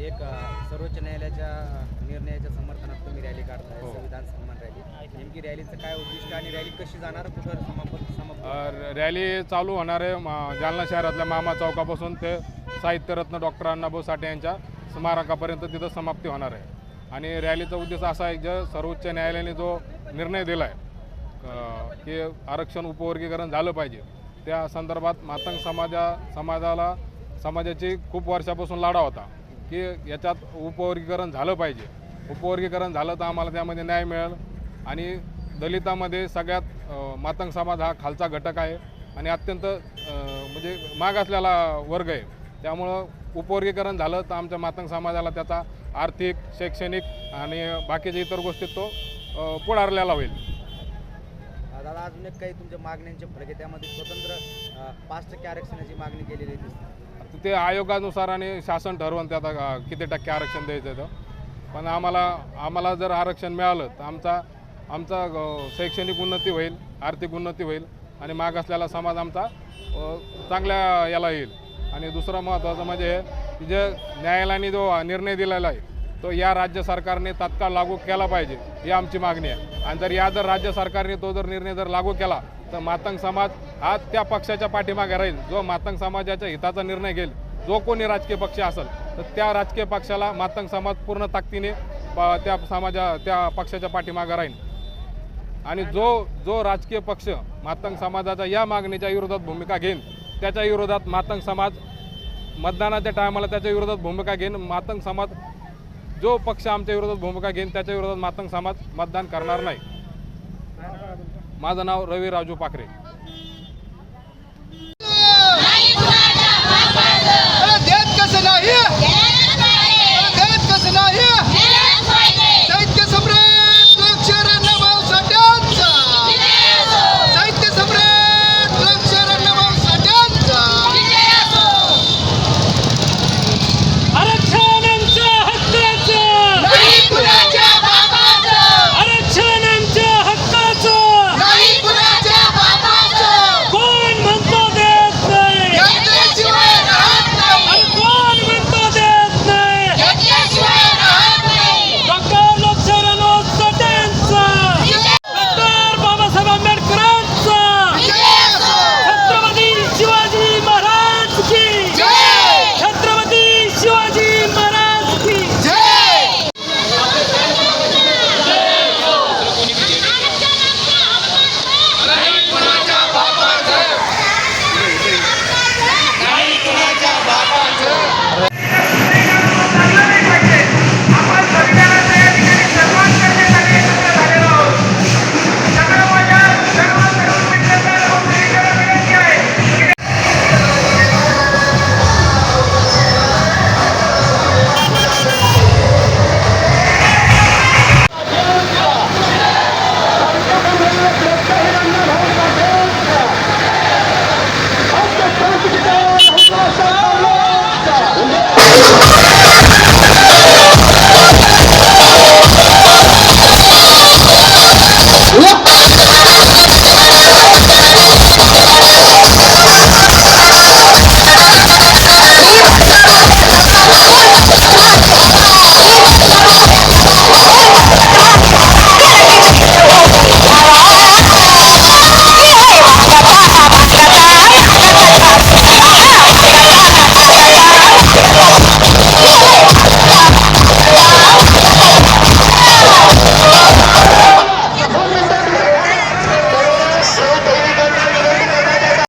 एक सर्वोच्च न्यायालयाच्या निर्णयाच्या समर्थनात तुम्ही रॅली काढताय हो. संविधान सन्मान रॅली. नेमकी रॅलीचं काय उद्दिष्ट आणि रॅली कशी जाणार कुठं समापन समाप्त रॅली चालू होणार आहे जालना शहरातल्या मामा चौकापासून ते साहित्यरत्न डॉक्टर अण्णाभाऊ साठे यांच्या स्मारकापर्यंत तिथं समाप्ती होणार आहे. आणि रॅलीचा उद्देश असा आहे जे सर्वोच्च न्यायालयाने जो निर्णय दिला आहे की आरक्षण उपवर्गीकरण झालं पाहिजे. त्या संदर्भात मातंग समाजा समाजाला समाजाची खूप वर्षापासून लढा होता. की याच्यात उपवर्गीकरण झालं पाहिजे. उपवर्गीकरण झालं तर आम्हाला त्यामध्ये न्याय मिळेल. आणि दलितामध्ये सगळ्यात मातंग समाज हा खालचा घटक आहे. आणि अत्यंत म्हणजे मागासलेला वर्ग आहे. त्यामुळं उपवर्गीकरण झालं तर आमच्या मातंग समाजाला त्याचा आर्थिक शैक्षणिक आणि बाकीच्या इतर गोष्टीत तो पुढारलेला होईल. दादा अजून एक काही तुमच्या मागण्यांचे फरक आहे. त्यामध्ये स्वतंत्र पाच टक्के आरक्षणाची मागणी केलेली दिसते तर ते आयोगानुसार आणि शासन ठरवून त्यात किती टक्के आरक्षण द्यायचं तर पण आम्हाला आम्हाला जर आरक्षण मिळालं तर आमचा आमचा शैक्षणिक उन्नती होईल आर्थिक उन्नती होईल आणि मागासलेला समाज आमचा चांगल्या याला येईल. आणि दुसरं महत्त्वाचं म्हणजे जे न्यायालयाने जो निर्णय दिलेला आहे तो या राज्य सरकारने तात्काळ लागू केला पाहिजे ही आमची मागणी आहे. आणि जर या जर राज्य सरकारने तो जर निर्णय जर लागू केला तर मातंग समाज हा त्या पक्षाच्या पाठीमागे राहील. जो मातंग समाजाच्या हिताचा निर्णय घेईल जो कोणी राजकीय पक्ष असेल तर त्या राजकीय पक्षाला मातंग समाज पूर्ण ताकदीने प- त्या समाजा त्या पक्षाच्या पाठीमागे राहील. आणि जो जो राजकीय पक्ष मातंग समाजाच्या या मागणीच्या विरोधात भूमिका घेईन त्याच्या विरोधात मातंग समाज मतदानाच्या टायमाला त्याच्या विरोधात भूमिका घेईन. मातंग समाज जो पक्ष आमच्या विरोधात भूमिका घेईन त्याच्या विरोधात मातंग समाज मतदान करणार नाही. माझं नाव रवी राजू पाखरे.